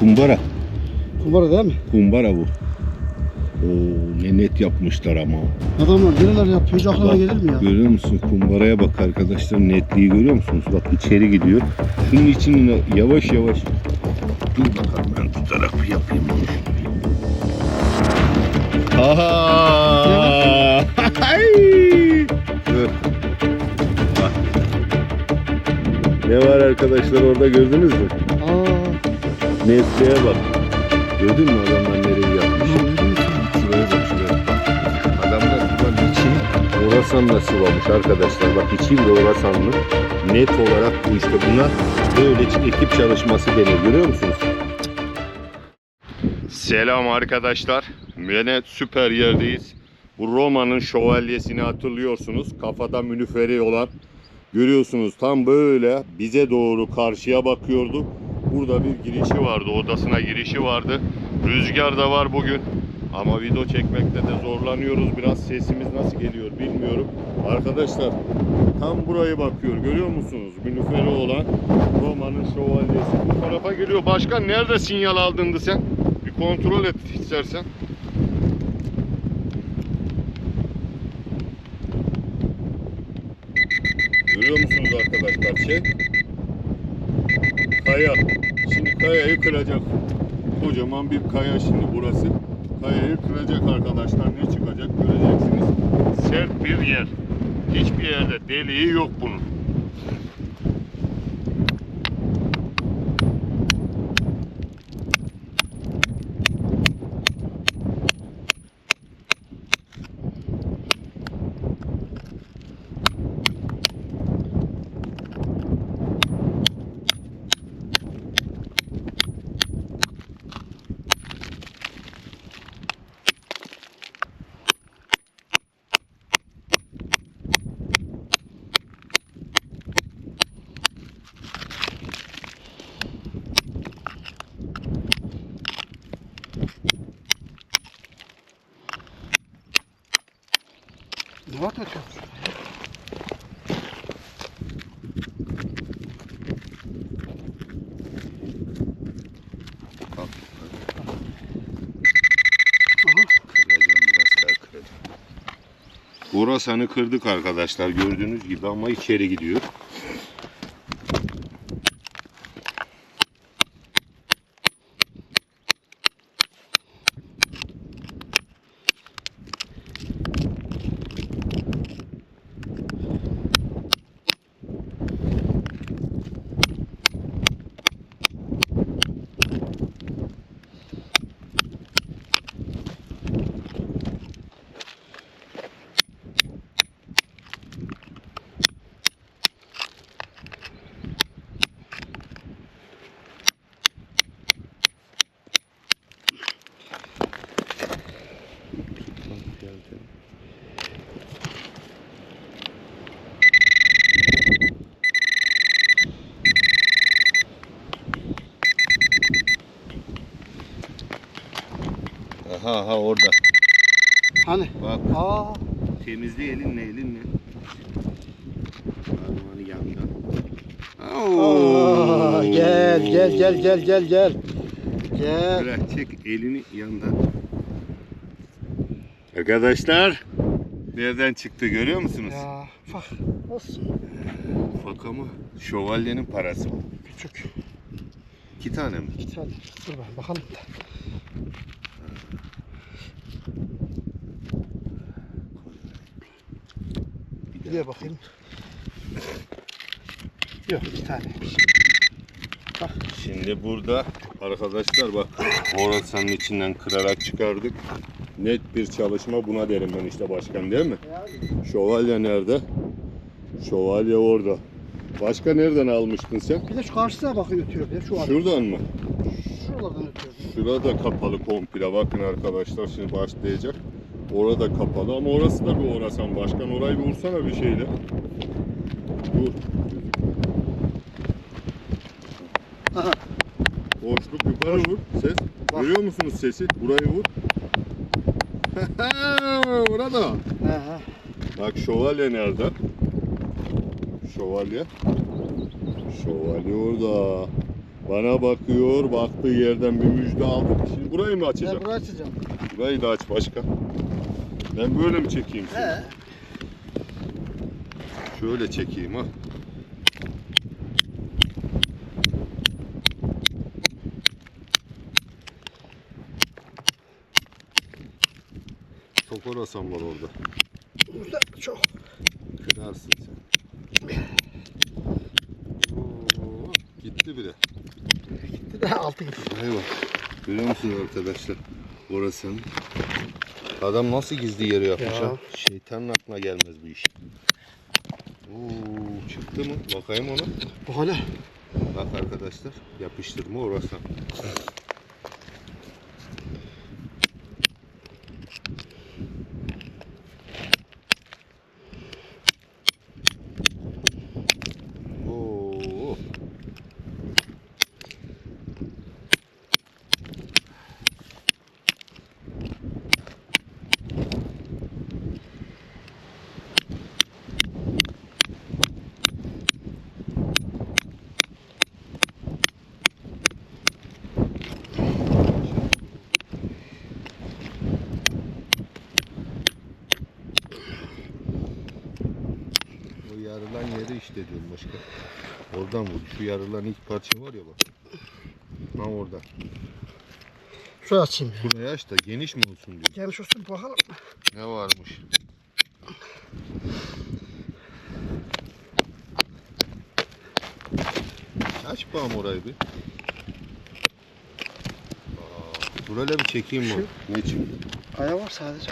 kumbara. Kumbara değil mi? Kumbara bu. Oo, ne net yapmışlar ama. Adamlar nereler yapıyor hiç aklına Bak, gelir mi ya? Görüyor musun? Kumbaraya bak arkadaşlar. Netliği görüyor musunuz? Bak içeri gidiyor. Şunun için yavaş yavaş. Dur bakalım ben tutarak yapayım bunu şunu. Aha! Ne var arkadaşlar orada gördünüz mü? Netliğe bak. Gördün mü adamlar nereyi yapmış? Şuraya bak şuraya. Adamlar ulan için Orasan'la sıvamış arkadaşlar. Bak içim de Orasanlı. Net olarak bu işte buna böyle ekip çalışması denir. Görüyor musunuz? Selam arkadaşlar. Yine süper yerdeyiz. Bu Roma'nın şövalyesini hatırlıyorsunuz. Kafada müniferi olan. Görüyorsunuz tam böyle bize doğru karşıya bakıyordu. Burada bir girişi vardı. Odasına girişi vardı. Rüzgar da var bugün. Ama video çekmekte de zorlanıyoruz. Biraz sesimiz nasıl geliyor bilmiyorum. Arkadaşlar tam burayı bakıyor. Görüyor musunuz? Müniferi olan Roma'nın şövalyesi. Bu tarafa geliyor. Başkan nerede sinyal aldındı sen? Bir kontrol et istersen. Görüyor musunuz arkadaşlar şey? Kaya. Şimdi kayayı kıracak. Kocaman bir kaya şimdi burası. Kayayı kıracak arkadaşlar. Ne çıkacak göreceksiniz. Sert bir yer. Hiçbir yerde deliği yok bunun. Biraz daha kıracağım. Borasan'ı kırdık arkadaşlar gördüğünüz gibi ama içeri gidiyor. Aha aha orada. Hani? Bak Aa, temizle elinle elinle. Parmağını yandan. aa, gel gel gel gel gel gel. Gel. Bırak çek elini yandan. Arkadaşlar nereden çıktı görüyor musunuz? Ya, bak. Olsun. Ufak ama şövalyenin parası bu. Küçük. İki tane mi? İki tane. Dur bakalım. bakalım. da. De bakayım. Yok iki tane. Şimdi burada arkadaşlar bak Horasan'ın içinden kırarak çıkardık. Net bir çalışma buna derim ben işte başkan değil mi? Şövalye nerede? Şövalye orada. Başka nereden almıştın sen? Bir de şu karşısına bakıyor ötüyor. Bir de şu an. Şuradan mı? Şuralardan ötüyor. Şurada kapalı komple bakın arkadaşlar şimdi başlayacak. Orada kapalı ama orası da bir orasan başkan orayı bir vursana bir şeyle. Dur. Aha. Boşluk yukarı vur. Ses. Bak. Görüyor musunuz sesi? Burayı vur. Burada. Bak şövalye nerede? Şövalye. Şövalye orada. Bana bakıyor. Baktığı yerden bir müjde aldık. Şimdi burayı mı açacağım? Ben burayı açacağım. Burayı da aç başka. Ben böyle mi çekeyim seni? He. Şöyle çekeyim ha. Çok orasam var orada. Burada çok. Kırarsın sen. Oo, gitti bile. Gitti de altı gitti. Bak. Görüyor musunuz arkadaşlar? Orasının. Adam nasıl gizli yeri yapmış Ya. ha? Şeytanın aklına gelmez bu iş. Oo, çıktı mı? Bakayım ona. Bu hala. Bak arkadaşlar yapıştırma orası. Oo. O yarılan yeri işte diyorum başka. Oradan vur. Şu yarılan ilk parça var ya bak. Ha orada. Şurayı açayım. ya. Burayı aç da geniş mi olsun diyor. Geniş olsun bakalım. Ne varmış? Aç bakalım orayı bir. Aa, dur hele bir çekeyim mi? Ne çıktı? Kaya var sadece.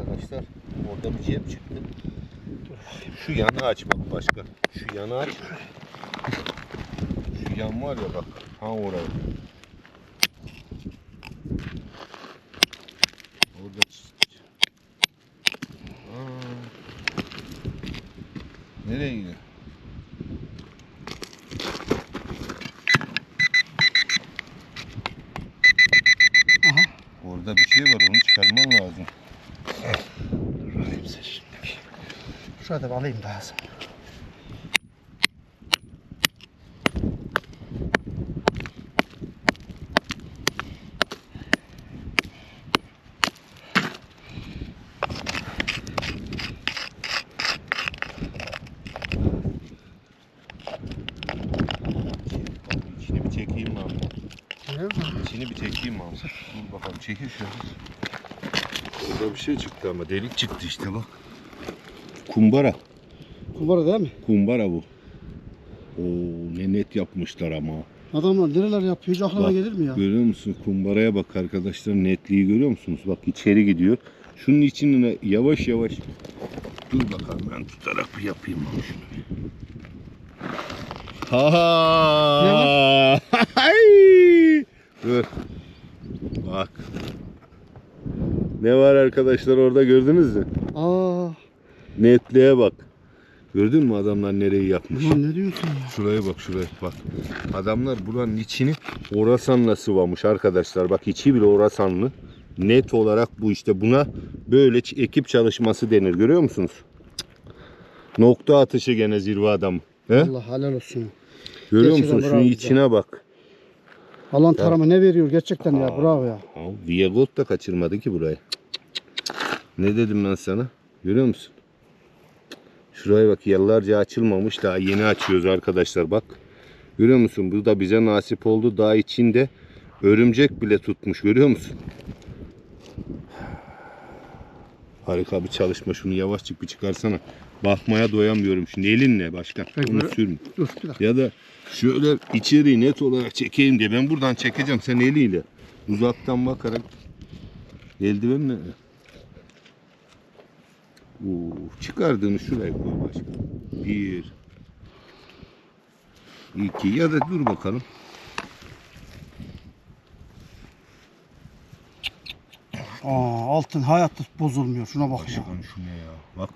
Arkadaşlar orada bir cep çıktı. Şu yanı aç bak başka. Şu yanı aç. Şu yan var ya bak. Ha oraya. Orada. Aa. Nereye gidiyor? Aha. Orada bir şey var onu çıkarman lazım. Dur bakayım sen şimdi. Şurada bir alayım lazım. İçini bir çekeyim abi? İçini bir çekeyim abi. Dur bakalım çekil şöyle. Orada bir şey çıktı ama delik çıktı işte bak. Kumbara. Kumbara değil mi? Kumbara bu. Oo ne net yapmışlar ama. Adamlar nereler yapıyor hiç aklına Bak, gelir mi ya? Görüyor musun? Kumbaraya bak arkadaşlar netliği görüyor musunuz? Bak içeri gidiyor. Şunun içine yavaş yavaş. Dur bakalım ben tutarak bir yapayım abi şunu. ha. Dur. Bak. Ne var arkadaşlar orada gördünüz mü? Netliğe bak. Gördün mü adamlar nereyi yapmış? ulan ne diyorsun ya? Şuraya bak şuraya bak. Adamlar buranın içini orasanla sıvamış arkadaşlar. Bak içi bile orasanlı. Net olarak bu işte buna böyle ekip çalışması denir. Görüyor musunuz? Nokta atışı gene zirve adam. He? Allah helal olsun. Görüyor Gerçekten musun? bravo Şunun bize. içine bak. Allah'ın tarama ne veriyor gerçekten ya Aa. bravo ya. Aa, Viagot da kaçırmadı ki burayı. Ne dedim ben sana? Görüyor musun? Şuraya bak yıllarca açılmamış daha yeni açıyoruz arkadaşlar bak. Görüyor musun? Bu da bize nasip oldu. Daha içinde örümcek bile tutmuş. Görüyor musun? Harika bir çalışma. Şunu yavaşçık bir çıkarsana. Bakmaya doyamıyorum şimdi. Elinle başkan. Peki, Onu sürme. Dur. Ya da şöyle içeriği net olarak çekeyim diye. Ben buradan çekeceğim sen eliyle. Uzaktan bakarak eldivenle. Oo, çıkardığını şuraya koy başka. Bir. iki ya da dur bakalım. Aa, altın hayatta bozulmuyor. Şuna bak ya. Başkan şu ne ya? Bak.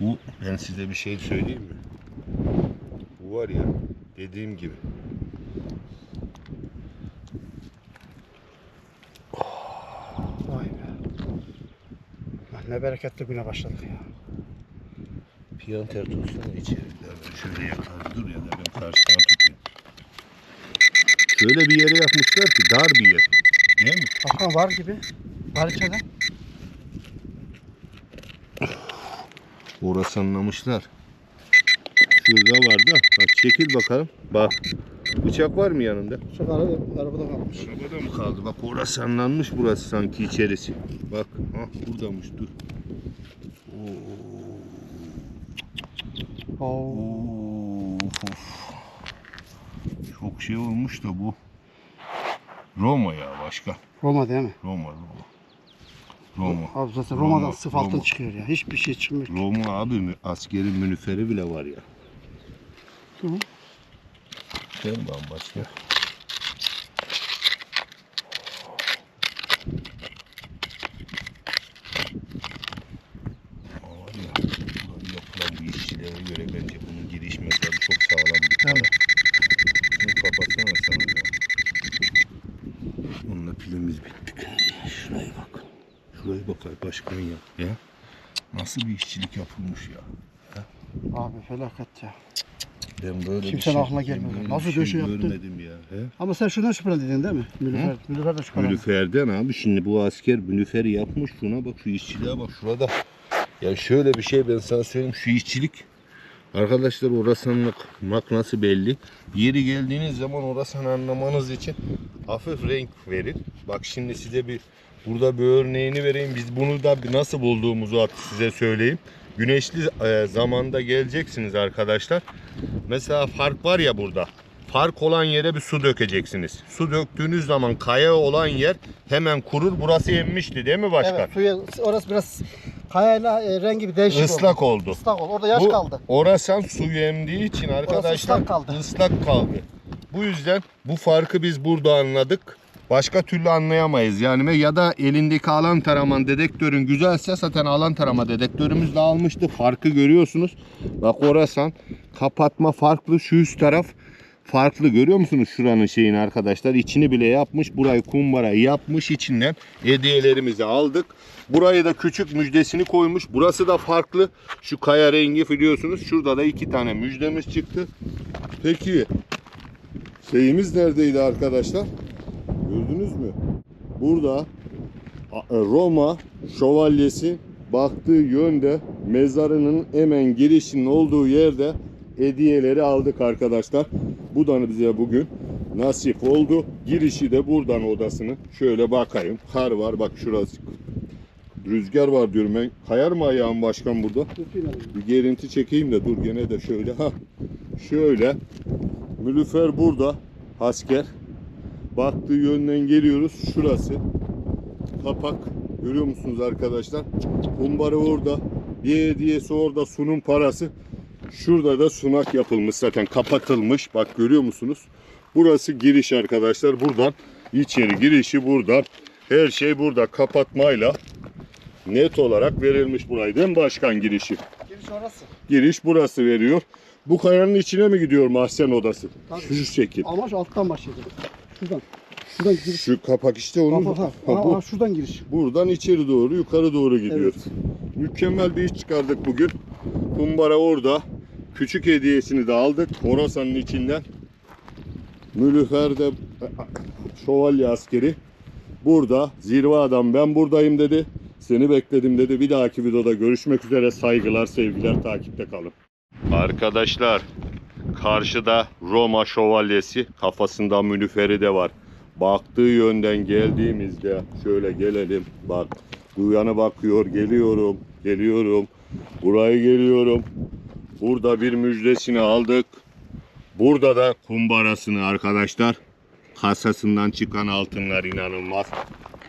Bu ben size bir şey söyleyeyim mi? Bu var ya dediğim gibi. Ne bereketli güne başladık ya. Piyanter tutsana içeriklerden. Şöyle yakar dur ya da ben karşıdan tutayım. Şöyle bir yere yapmışlar ki dar bir yer. Değil mi? Başkan var gibi. Var içeride. Orası anlamışlar. Şurada var da. Bak çekil bakalım. Bak. Bıçak var mı yanında? Arada, arabada kalmış. Arabada mı kaldı? Bak orası anlanmış burası sanki içerisi. Bak. Ha buradaymış dur. Oo. Çok şey olmuş da bu. Roma ya başka. Roma değil mi? Roma Roma. Roma. Abi zaten Roma, Roma'dan sıf altın Roma. çıkıyor ya. Hiçbir şey çıkmıyor. Roma abi mi? Askerin müniferi bile var ya. Hı. Sen bambaşka. Ya, işçilere göre bence bunun giriş mezarı çok sağlam bir kapatsana sen ya. Onunla pilimiz bitti. Şuraya bak. Şuraya bak ay başkan ya. Ya. Nasıl bir işçilik yapılmış ya. Abi felaket ya. Ben böyle Kimsenin bir şey, aklına ben gelmedi. böyle Nasıl bir şey döşe yaptı? görmedim ya. He? Ama sen şuradan şüphelendin değil mi? Nilüfer. Nilüfer de şu kadar. Nülüfer'den abi şimdi bu asker nülüferi yapmış şuna bak şu işçiliğe bak şurada. Ya şöyle bir şey ben sana söyleyeyim şu işçilik Arkadaşlar orasanlık nasıl belli. Yeri geldiğiniz zaman orasan anlamanız için hafif renk verir. Bak şimdi size bir burada bir örneğini vereyim. Biz bunu da nasıl bulduğumuzu artık size söyleyeyim. Güneşli e, zamanda geleceksiniz arkadaşlar. Mesela fark var ya burada. Fark olan yere bir su dökeceksiniz. Su döktüğünüz zaman kaya olan yer hemen kurur. Burası emmişti değil mi başkan? Evet suya orası biraz kayayla e, rengi bir değişik Islak oldu. oldu. Islak oldu. Orada yaş Bu kaldı. Orasan suyu emdiği için arkadaşlar ıslak kaldı. ıslak kaldı. Bu yüzden bu farkı biz burada anladık. Başka türlü anlayamayız. Yani ya da elindeki alan taraman dedektörün güzelse zaten alan tarama dedektörümüz de almıştı. Farkı görüyorsunuz. Bak orasan kapatma farklı şu üst taraf farklı. Görüyor musunuz şuranın şeyini arkadaşlar? İçini bile yapmış burayı kumbarayı yapmış içinden hediyelerimizi aldık. Burayı da küçük müjdesini koymuş. Burası da farklı. Şu kaya rengi biliyorsunuz. Şurada da iki tane müjdemiz çıktı. Peki şeyimiz neredeydi arkadaşlar gördünüz mü burada e, Roma şövalyesi baktığı yönde mezarının hemen girişinin olduğu yerde hediyeleri aldık arkadaşlar. Bu da bize bugün nasip oldu. Girişi de buradan odasını. Şöyle bakayım. Kar var bak şurası. Rüzgar var diyorum ben. Kayar mı ayağım başkan burada? Bir gerinti çekeyim de dur gene de şöyle. Ha. Şöyle. Mülüfer burada. Asker. Baktığı yönden geliyoruz. Şurası. Kapak. Görüyor musunuz arkadaşlar? Kumbara orada. Bir hediyesi orada sunum parası. Şurada da sunak yapılmış zaten kapatılmış. Bak görüyor musunuz? Burası giriş arkadaşlar. Buradan içeri girişi buradan. Her şey burada kapatmayla net olarak verilmiş burayı değil mi başkan girişi? Giriş orası. Giriş burası veriyor. Bu kayanın içine mi gidiyor mahzen odası? Tabii. Şu şekil. Ama şu alttan başlayacak. Şuradan. Şuradan giriş. Şu kapak işte onun. Ha, ha, Ha, ha, bu. ha, şuradan giriş. Buradan içeri doğru yukarı doğru gidiyor. Evet. Mükemmel bir iş çıkardık bugün. Kumbara orada. Küçük hediyesini de aldık. Horasan'ın içinden. Mülüfer'de şövalye askeri. Burada zirve adam ben buradayım dedi. Seni bekledim dedi. Bir dahaki videoda görüşmek üzere. Saygılar, sevgiler takipte kalın. Arkadaşlar karşıda Roma şövalyesi kafasında müniferi de var. Baktığı yönden geldiğimizde şöyle gelelim. Bak bu yana bakıyor. Geliyorum. Geliyorum. Buraya geliyorum. Burada bir müjdesini aldık. Burada da kumbarasını arkadaşlar. Kasasından çıkan altınlar inanılmaz.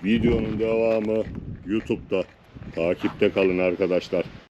Videonun devamı YouTube'da. Takipte kalın arkadaşlar.